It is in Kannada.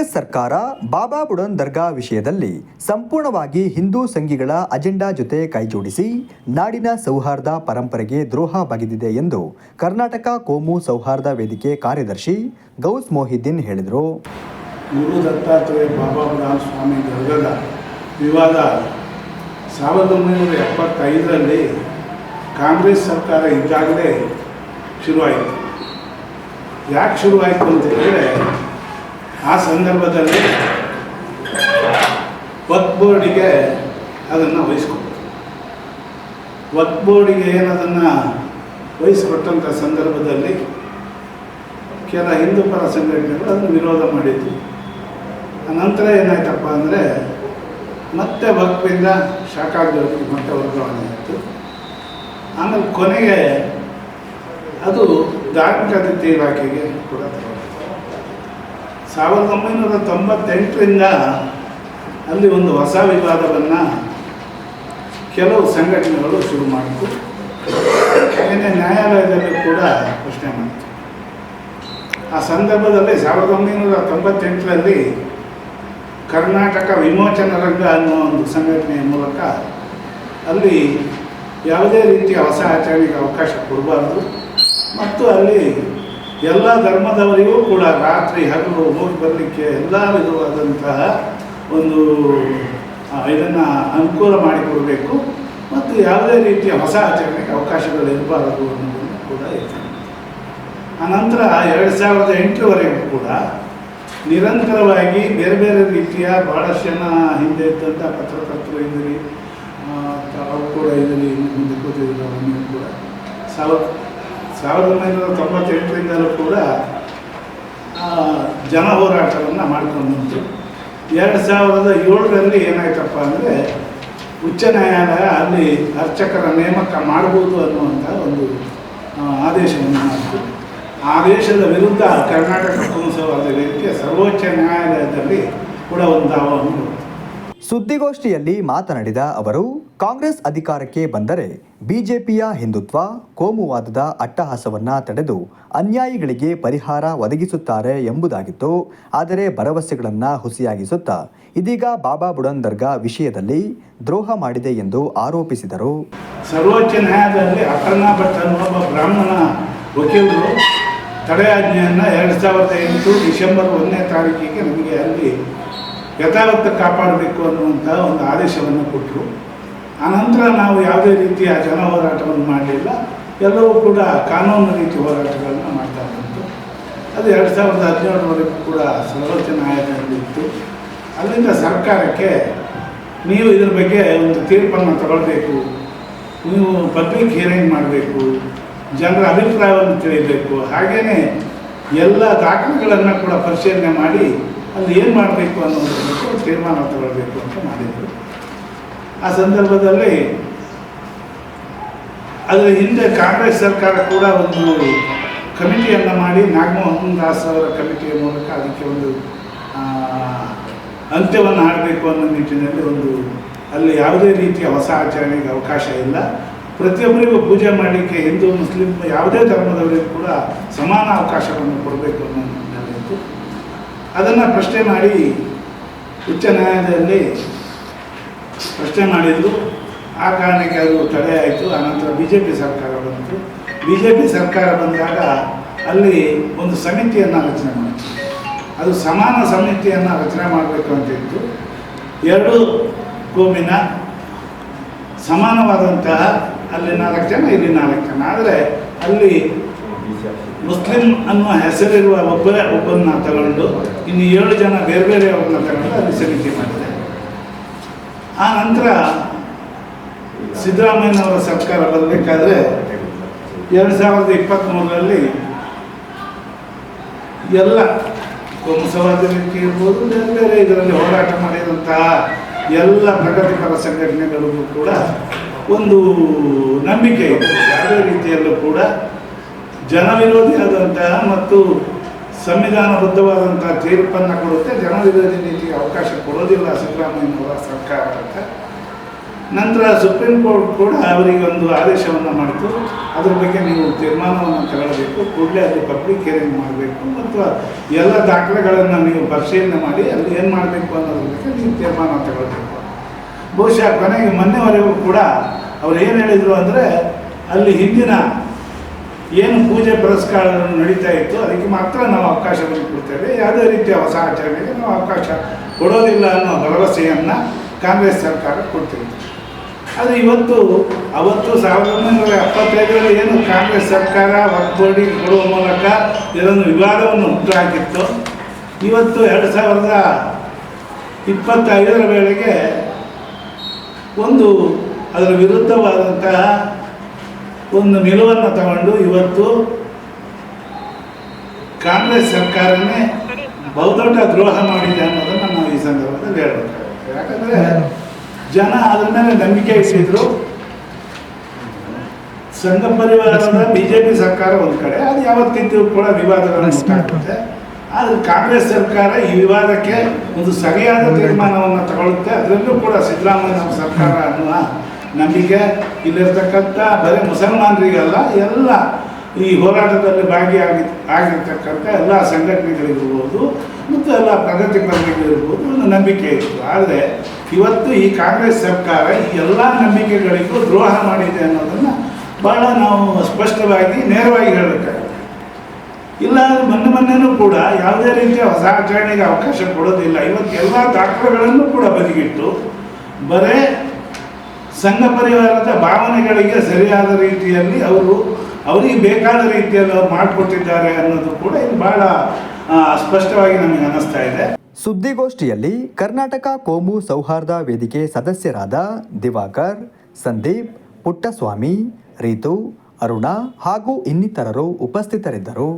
ಕಾಂಗ್ರೆಸ್ ಸರ್ಕಾರ ಬಾಬಾ ಬುಡನ್ ದರ್ಗಾ ವಿಷಯದಲ್ಲಿ ಸಂಪೂರ್ಣವಾಗಿ ಹಿಂದೂ ಸಂಘಿಗಳ ಅಜೆಂಡಾ ಜೊತೆ ಕೈಜೋಡಿಸಿ ನಾಡಿನ ಸೌಹಾರ್ದ ಪರಂಪರೆಗೆ ದ್ರೋಹ ಬಗೆದಿದೆ ಎಂದು ಕರ್ನಾಟಕ ಕೋಮು ಸೌಹಾರ್ದ ವೇದಿಕೆ ಕಾರ್ಯದರ್ಶಿ ಗೌಸ್ ಮೊಹಿದ್ದೀನ್ ಹೇಳಿದರು. ಗುರು ದತ್ತಾತ್ರೇಯ ಬಾಬಾ ಬುಡಾನ್ ಸ್ವಾಮಿ ದರ್ಗದ ವಿವಾದ ಸಾವಿರದ ಒಂಬೈನೂರ ಎಪ್ಪತ್ತೈದರಲ್ಲಿ ಕಾಂಗ್ರೆಸ್ ಸರ್ಕಾರ ಇದ್ದಾಗಲೇ ಶುರುವಾಯಿತು. ಯಾಕೆ ಶುರುವಾಯಿತು ಅಂತ ಹೇಳಿದ್ರೆ ಆ ಸಂದರ್ಭದಲ್ಲಿ ವಕ್ ಬೋರ್ಡಿಗೆ ಅದನ್ನು ವಹಿಸ್ಕೊಟ್ಟು ವಕ್ ಬೋರ್ಡಿಗೆ ಏನದನ್ನು ವಹಿಸ್ಕೊಟ್ಟಂಥ ಸಂದರ್ಭದಲ್ಲಿ ಕೆಲ ಹಿಂದೂ ಪರ ಸಂಘಟನೆಗಳು ಅದನ್ನು ವಿರೋಧ ಮಾಡಿದ್ದು ನಂತರ ಏನಾಯ್ತಪ್ಪ ಅಂದರೆ ಮತ್ತೆ ವಕ್ಫಿಂದ ಶಾಖಾಗ್ರಹಕ್ಕೆ ಮತ್ತೆ ವರ್ಗಾವಣೆ ಆಯಿತು. ಆಮೇಲೆ ಕೊನೆಗೆ ಅದು ಧಾರ್ಮಿಕ ಇಲಾಖೆಗೆ ಕೂಡ ತಗೊಂಡು ಸಾವಿರದ ಒಂಬೈನೂರ ತೊಂಬತ್ತೆಂಟರಿಂದ ಅಲ್ಲಿ ಒಂದು ಹೊಸ ವಿವಾದವನ್ನು ಕೆಲವು ಸಂಘಟನೆಗಳು ಶುರು ಮಾಡಿತು ಹಾಗೆಯೇ ನ್ಯಾಯಾಲಯದಲ್ಲಿ ಕೂಡ ಪ್ರಶ್ನೆ ಮಾಡಿತು ಆ ಸಂದರ್ಭದಲ್ಲಿ ಸಾವಿರದ ಒಂಬೈನೂರ ತೊಂಬತ್ತೆಂಟರಲ್ಲಿ ಕರ್ನಾಟಕ ವಿಮೋಚನ ರಂಗ ಅನ್ನೋ ಒಂದು ಸಂಘಟನೆಯ ಮೂಲಕ ಅಲ್ಲಿ ಯಾವುದೇ ರೀತಿಯ ಹೊಸ ಆಚರಣೆಗೆ ಅವಕಾಶ ಕೊಡಬಾರ್ದು. ಮತ್ತು ಅಲ್ಲಿ ಎಲ್ಲ ಧರ್ಮದವರಿಗೂ ಕೂಡ ರಾತ್ರಿ ಹಗಲು ಹೋಗಿ ಬರಲಿಕ್ಕೆ ಎಲ್ಲ ವಿಧವಾದಂತಹ ಒಂದು ಇದನ್ನು ಅನುಕೂಲ ಮಾಡಿಕೊಡಬೇಕು. ಮತ್ತು ಯಾವುದೇ ರೀತಿಯ ಹೊಸ ಆಚರಣೆಗೆ ಅವಕಾಶಗಳು ಇರಬಾರದು ಅನ್ನೋದನ್ನು ಕೂಡ ಇರ್ತದೆ ಆನಂತರ ಎರಡು ಸಾವಿರದ ಎಂಟರವರೆಗೂ ಕೂಡ ನಿರಂತರವಾಗಿ ಬೇರೆ ಬೇರೆ ರೀತಿಯ ಭಾಳಷ್ಟು ಜನ ಹಿಂದೆ ಇದ್ದಂಥ ಪತ್ರಕರ್ತರು ಇದ್ದೀರಿ ಅವರು ಕೂಡ ಇದ್ದೀರಿ ಮುಂದೆ ಕೂತಿದ್ರು ನೀವು ಕೂಡ ಸಾವಿರ ಸಾವಿರದ ಒಂಬೈನೂರ ತೊಂಬತ್ತೆಂಟರಿಂದಲೂ ಕೂಡ ಜನ ಹೋರಾಟವನ್ನು ಮಾಡ್ಕೊಂಡು ಬಂತು ಎರಡು ಸಾವಿರದ ಏಳರಲ್ಲಿ ಏನಾಯ್ತಪ್ಪ ಅಂದರೆ, ಉಚ್ಚ ನ್ಯಾಯಾಲಯ ಅಲ್ಲಿ ಅರ್ಚಕರ ನೇಮಕ ಮಾಡಬಹುದು ಅನ್ನುವಂಥ ಒಂದು ಆದೇಶವನ್ನು ಮಾಡಿತು ಆದೇಶದ ವಿರುದ್ಧ ಕರ್ನಾಟಕ ಸಂಸವಾದ ವೇದಿಕೆ ಸರ್ವೋಚ್ಚ ನ್ಯಾಯಾಲಯದಲ್ಲಿ ಕೂಡ ಒಂದು ದಾವವನ್ನು. ಸುದ್ದಿಗೋಷ್ಠಿಯಲ್ಲಿ ಮಾತನಾಡಿದ ಅವರು, ಕಾಂಗ್ರೆಸ್ ಅಧಿಕಾರಕ್ಕೆ ಬಂದರೆ ಬಿಜೆಪಿಯ ಹಿಂದುತ್ವ ಕೋಮುವಾದದ ಅಟ್ಟಹಾಸವನ್ನ ತಡೆದು ಅನ್ಯಾಯಿಗಳಿಗೆ ಪರಿಹಾರ ಒದಗಿಸುತ್ತಾರೆ ಎಂಬುದಾಗಿತ್ತು. ಆದರೆ ಭರವಸೆಗಳನ್ನು ಹುಸಿಯಾಗಿಸುತ್ತಾ ಇದೀಗ ಬಾಬಾ ಬುಡನ್ ದರ್ಗಾ ವಿಷಯದಲ್ಲಿ ದ್ರೋಹ ಮಾಡಿದೆ ಎಂದು ಆರೋಪಿಸಿದರು. ಸರ್ವೋಚ್ಚ ನ್ಯಾಯಾಲಯದಲ್ಲಿ ಭಟ್ ವಕೀಲರು ತಡೆಯಾಜ್ಞೆಯನ್ನು ಎರಡು ಸಾವಿರದ ಎಂಟು ಡಿಸೆಂಬರ್ ಒಂದನೇ ತಾರೀಕಿಗೆ ನಮಗೆ ಅಲ್ಲಿ ಯಥಾವತ್ತ ಕಾಪಾಡಬೇಕು ಅನ್ನುವಂಥ ಒಂದು ಆದೇಶವನ್ನು ಕೊಟ್ಟರು. ಆನಂತರ ನಾವು ಯಾವುದೇ ರೀತಿಯ ಜನ ಹೋರಾಟವನ್ನು ಮಾಡಲಿಲ್ಲ. ಎಲ್ಲವೂ ಕೂಡ ಕಾನೂನು ರೀತಿ ಹೋರಾಟಗಳನ್ನು ಮಾಡ್ತಾ ಬಂತು. ಅದು ಎರಡು ಸಾವಿರದ ಹದಿನೇಳರವರೆಗೂ ಕೂಡ ಸರ್ವೋಚ್ಚ ನ್ಯಾಯಾಲಯದಲ್ಲಿ ಇತ್ತು. ಅಲ್ಲಿಂದ ಸರ್ಕಾರಕ್ಕೆ ನೀವು ಇದ್ರ ಬಗ್ಗೆ ಒಂದು ತೀರ್ಪನ್ನು ತಗೊಳ್ಬೇಕು, ನೀವು ಪಬ್ಲಿಕ್ ಹಿಯರಿಂಗ್ ಮಾಡಬೇಕು, ಜನರ ಅಭಿಪ್ರಾಯವನ್ನು ತಿಳಿಬೇಕು. ಹಾಗೆಯೇ ಎಲ್ಲ ದಾಖಲೆಗಳನ್ನು ಕೂಡ ಪರಿಶೀಲನೆ ಮಾಡಿ ಅಲ್ಲಿ ಏನು ಮಾಡಬೇಕು ಅನ್ನೋದ್ರ ತೀರ್ಮಾನ ತಗೊಳ್ಬೇಕು ಅಂತ ಮಾಡಿದರು. ಆ ಸಂದರ್ಭದಲ್ಲಿ ಅದರ ಹಿಂದೆ ಕಾಂಗ್ರೆಸ್ ಸರ್ಕಾರ ಕೂಡ ಒಂದು ಕಮಿಟಿಯನ್ನು ಮಾಡಿ ನಾಗಮೋಹನ್ ದಾಸ್ ಅವರ ಕಮಿಟಿಯ ಮೂಲಕ ಅದಕ್ಕೆ ಒಂದು ಅಂತ್ಯವನ್ನು ಹಾಡಬೇಕು ಅನ್ನೋ ನಿಟ್ಟಿನಲ್ಲಿ ಒಂದು, ಅಲ್ಲಿ ಯಾವುದೇ ರೀತಿಯ ಹೊಸ ಆಚರಣೆಗೆ ಅವಕಾಶ ಇಲ್ಲ. ಪ್ರತಿಯೊಬ್ಬರಿಗೂ ಪೂಜೆ ಮಾಡಲಿಕ್ಕೆ ಹಿಂದೂ, ಮುಸ್ಲಿಂ ಯಾವುದೇ ಧರ್ಮದವರಿಗೂ ಕೂಡ ಸಮಾನ ಅವಕಾಶವನ್ನು ಕೊಡಬೇಕು ಅನ್ನೋ ನಿಟ್ಟಿನಲ್ಲಿ ಅದನ್ನು ಪ್ರಶ್ನೆ ಮಾಡಿ ಉಚ್ಚ ನ್ಯಾಯಾಲಯದಲ್ಲಿ ಪ್ರಶ್ನೆ ಮಾಡಿದ್ದು, ಆ ಕಾರಣಕ್ಕೆ ಅದು ತಡೆ ಆಯಿತು. ಆನಂತರ ಬಿ ಜೆ ಪಿ ಸರ್ಕಾರ ಬಂತು. ಬಿ ಜೆ ಪಿ ಸರ್ಕಾರ ಬಂದಾಗ ಅಲ್ಲಿ ಒಂದು ಸಮಿತಿಯನ್ನು ರಚನೆ ಮಾಡಿತು ಅದು ಸಮಾನ ಸಮಿತಿಯನ್ನು ರಚನೆ ಮಾಡಬೇಕು ಅಂತ ಇತ್ತು. ಎರಡು ಕೋಮಿನ ಸಮಾನವಾದಂತಹ ಅಲ್ಲಿ ನಾಲ್ಕು ಜನ ಇಲ್ಲಿ ನಾಲ್ಕು ಜನ ಆದರೆ ಅಲ್ಲಿ ಮುಸ್ಲಿಂ ಅನ್ನುವ ಹೆಸರಿರುವ ಒಬ್ಬರೇ ಒಬ್ಬನ್ನ ತಗೊಂಡು ಇನ್ನು ಏಳು ಜನ ಬೇರೆ ಅವ್ರನ್ನ ತಗೊಂಡು ಅಲ್ಲಿ ಸಮಿತಿ ಮಾಡಿದೆ ಆ ನಂತರ ಸಿದ್ದರಾಮಯ್ಯನವರ ಸರ್ಕಾರ ಬರಬೇಕಾದ್ರೆ ಎರಡು ಸಾವಿರದ ಇಪ್ಪತ್ತ್ಮೂರರಲ್ಲಿ ಎಲ್ಲ ವ್ಯಕ್ತಿ ಇರ್ಬೋದು, ಬೇರೆ ಬೇರೆ ಇದರಲ್ಲಿ ಹೋರಾಟ ಮಾಡಿದಂತಹ ಎಲ್ಲ ಪ್ರಗತಿಪರ ಸಂಘಟನೆಗಳಿಗೂ ಕೂಡ ಒಂದು ನಂಬಿಕೆ ಯಾವುದೇ ರೀತಿಯಲ್ಲೂ ಕೂಡ ಜನವಿರೋಧಿಯಾದಂತಹ ಮತ್ತು ಸಂವಿಧಾನಬದ್ಧವಾದಂತಹ ತೀರ್ಪನ್ನು ಕೊಡುತ್ತೆ. ಜನವಿರೋಧಿ ನೀತಿ ಅವಕಾಶ ಕೊಡೋದಿಲ್ಲ ಸಿದ್ದರಾಮಯ್ಯನವರ ಸರ್ಕಾರ ಅಂತ. ನಂತರ ಸುಪ್ರೀಂ ಕೋರ್ಟ್ ಕೂಡ ಅವರಿಗೆ ಒಂದು ಆದೇಶವನ್ನು ಮಾಡಿತು. ಅದ್ರ ಬಗ್ಗೆ ನೀವು ತೀರ್ಮಾನವನ್ನು ತಗೊಳ್ಬೇಕು. ಕೂಡಲೇ ಅದು ಪಬ್ಲಿಕ್ ಹೇರಿಂಗ್ ಮಾಡಬೇಕು ಅಥವಾ ಎಲ್ಲ ದಾಖಲೆಗಳನ್ನು ನೀವು ಪರಿಶೀಲನೆ ಮಾಡಿ ಅಲ್ಲಿ ಏನು ಮಾಡಬೇಕು ಅನ್ನೋದ್ರ ಬಗ್ಗೆ ನೀವು ತೀರ್ಮಾನ ತಗೊಳ್ಬೇಕು. ಬಹುಶಃ ಕೊನೆಗೆ ಮೊನ್ನೆವರೆಗೂ ಕೂಡ ಅವ್ರು ಏನು ಹೇಳಿದರು ಅಂದರೆ ಅಲ್ಲಿ ಹಿಂದಿನ ಏನು ಪೂಜೆ ಪುರಸ್ಕಾರಗಳು ನಡೀತಾ ಇತ್ತು, ಅದಕ್ಕೆ ಮಾತ್ರ ನಾವು ಅವಕಾಶವನ್ನು ಕೊಡ್ತೇವೆ ಯಾವುದೇ ರೀತಿಯ ಹೊಸ ಆಚರಣೆಗೆ ನಾವು ಅವಕಾಶ ಕೊಡೋದಿಲ್ಲ ಅನ್ನೋ ಭರವಸೆಯನ್ನು ಕಾಂಗ್ರೆಸ್ ಸರ್ಕಾರ ಕೊಡ್ತಿತ್ತು ಆದರೆ ಇವತ್ತು, ಅವತ್ತು ಸಾವಿರದ ಒಂಬೈನೂರ ಎಪ್ಪತ್ತೈದರಲ್ಲಿ ಏನು ಕಾಂಗ್ರೆಸ್ ಸರ್ಕಾರ ಒಗ್ಗೂಡಿ ಕೊಡುವ ಮೂಲಕ ಇದೊಂದು ವಿವಾದವನ್ನು ಹುಟ್ಟುಹಾಕಿತ್ತು ಇವತ್ತು ಎರಡು ಸಾವಿರದ ಇಪ್ಪತ್ತೈದರ ವೇಳೆಗೆ ಒಂದು ಅದರ ವಿರುದ್ಧವಾದಂತಹ ಒಂದು ನಿಲುವನ್ನು ತಗೊಂಡು ಇವತ್ತು ಕಾಂಗ್ರೆಸ್ ಸರ್ಕಾರನೇ ಬಹುದೊಡ್ಡ ದ್ರೋಹ ಮಾಡಿದೆ ಅನ್ನೋದನ್ನು ನಾವು ಈ ಸಂದರ್ಭದಲ್ಲಿ ಹೇಳಬೇಕಾಗುತ್ತೆ. ಯಾಕಂದರೆ ಜನ ಅದ್ರ ಮೇಲೆ ನಂಬಿಕೆ ಇಟ್ಟಿದ್ರು. ಸಂಘ ಪರಿವಾರದ ಬಿಜೆಪಿ ಸರ್ಕಾರ ಒಂದು ಕಡೆ ಅದು ಯಾವತ್ತಿದ್ದು ಕೂಡ ವಿವಾದಗಳನ್ನು ಉಂಟಾಗುತ್ತೆ. ಆದರೆ ಕಾಂಗ್ರೆಸ್ ಸರ್ಕಾರ ಈ ವಿವಾದಕ್ಕೆ ಒಂದು ಸರಿಯಾದ ತೀರ್ಮಾನವನ್ನು ತಗೊಳ್ಳುತ್ತೆ. ಅದರಲ್ಲೂ ಕೂಡ ಸಿದ್ದರಾಮಯ್ಯ ಸರ್ಕಾರ ಅನ್ನುವ ನಂಬಿಕೆ ಇಲ್ಲಿರ್ತಕ್ಕಂಥ ಬರೀ ಮುಸಲ್ಮಾನರಿಗಲ್ಲ, ಎಲ್ಲ ಈ ಹೋರಾಟದಲ್ಲಿ ಭಾಗಿಯಾಗಿ ಆಗಿರ್ತಕ್ಕಂಥ ಎಲ್ಲ ಸಂಘಟನೆಗಳಿರ್ಬೋದು ಮತ್ತು ಎಲ್ಲ ಪ್ರಗತಿಪರರಿಗಿರ್ಬೋದು ಒಂದು ನಂಬಿಕೆ ಇತ್ತು. ಆದರೆ ಇವತ್ತು ಈ ಕಾಂಗ್ರೆಸ್ ಸರ್ಕಾರ ಈ ಎಲ್ಲ ನಂಬಿಕೆಗಳಿಗೂ ದ್ರೋಹ ಮಾಡಿದೆ ಅನ್ನೋದನ್ನು ಭಾಳ ನಾವು ಸ್ಪಷ್ಟವಾಗಿ, ನೇರವಾಗಿ ಹೇಳಬೇಕಾಗುತ್ತೆ. ಇಲ್ಲ ಮೊನ್ನೆ ಮೊನ್ನೆನೂ ಕೂಡ ಯಾವುದೇ ರೀತಿಯ ಹೊಸ ಆಚರಣೆಗೆ ಅವಕಾಶ ಕೊಡೋದಿಲ್ಲ. ಇವತ್ತು ಎಲ್ಲ ದಾಖಲೆಗಳನ್ನು ಕೂಡ ಬದಿಗಿಟ್ಟು ಬರೇ ಸಂಘ ಪರಿವಾರದ ಭಾವನೆಗಳಿಗೆ ಸರಿಯಾದ ರೀತಿಯಲ್ಲಿ ಅವರು, ಅವರಿಗೆ ಬೇಕಾದ ರೀತಿಯಲ್ಲಿ ಅವ್ರು ಮಾಡಿಕೊಟ್ಟಿದ್ದಾರೆ ಅನ್ನೋದು ಕೂಡ ಇದು ಬಹಳ ಸ್ಪಷ್ಟವಾಗಿ ನಮಗೆ ಅನ್ನಿಸ್ತಾ ಇದೆ. ಸುದ್ದಿಗೋಷ್ಠಿಯಲ್ಲಿ ಕರ್ನಾಟಕ ಕೋಮು ಸೌಹಾರ್ದ ವೇದಿಕೆ ಸದಸ್ಯರಾದ ದಿವಾಕರ್, ಸಂದೀಪ್, ಪುಟ್ಟಸ್ವಾಮಿ, ರೀತು, ಅರುಣ ಹಾಗೂ ಇನ್ನಿತರರು ಉಪಸ್ಥಿತರಿದ್ದರು.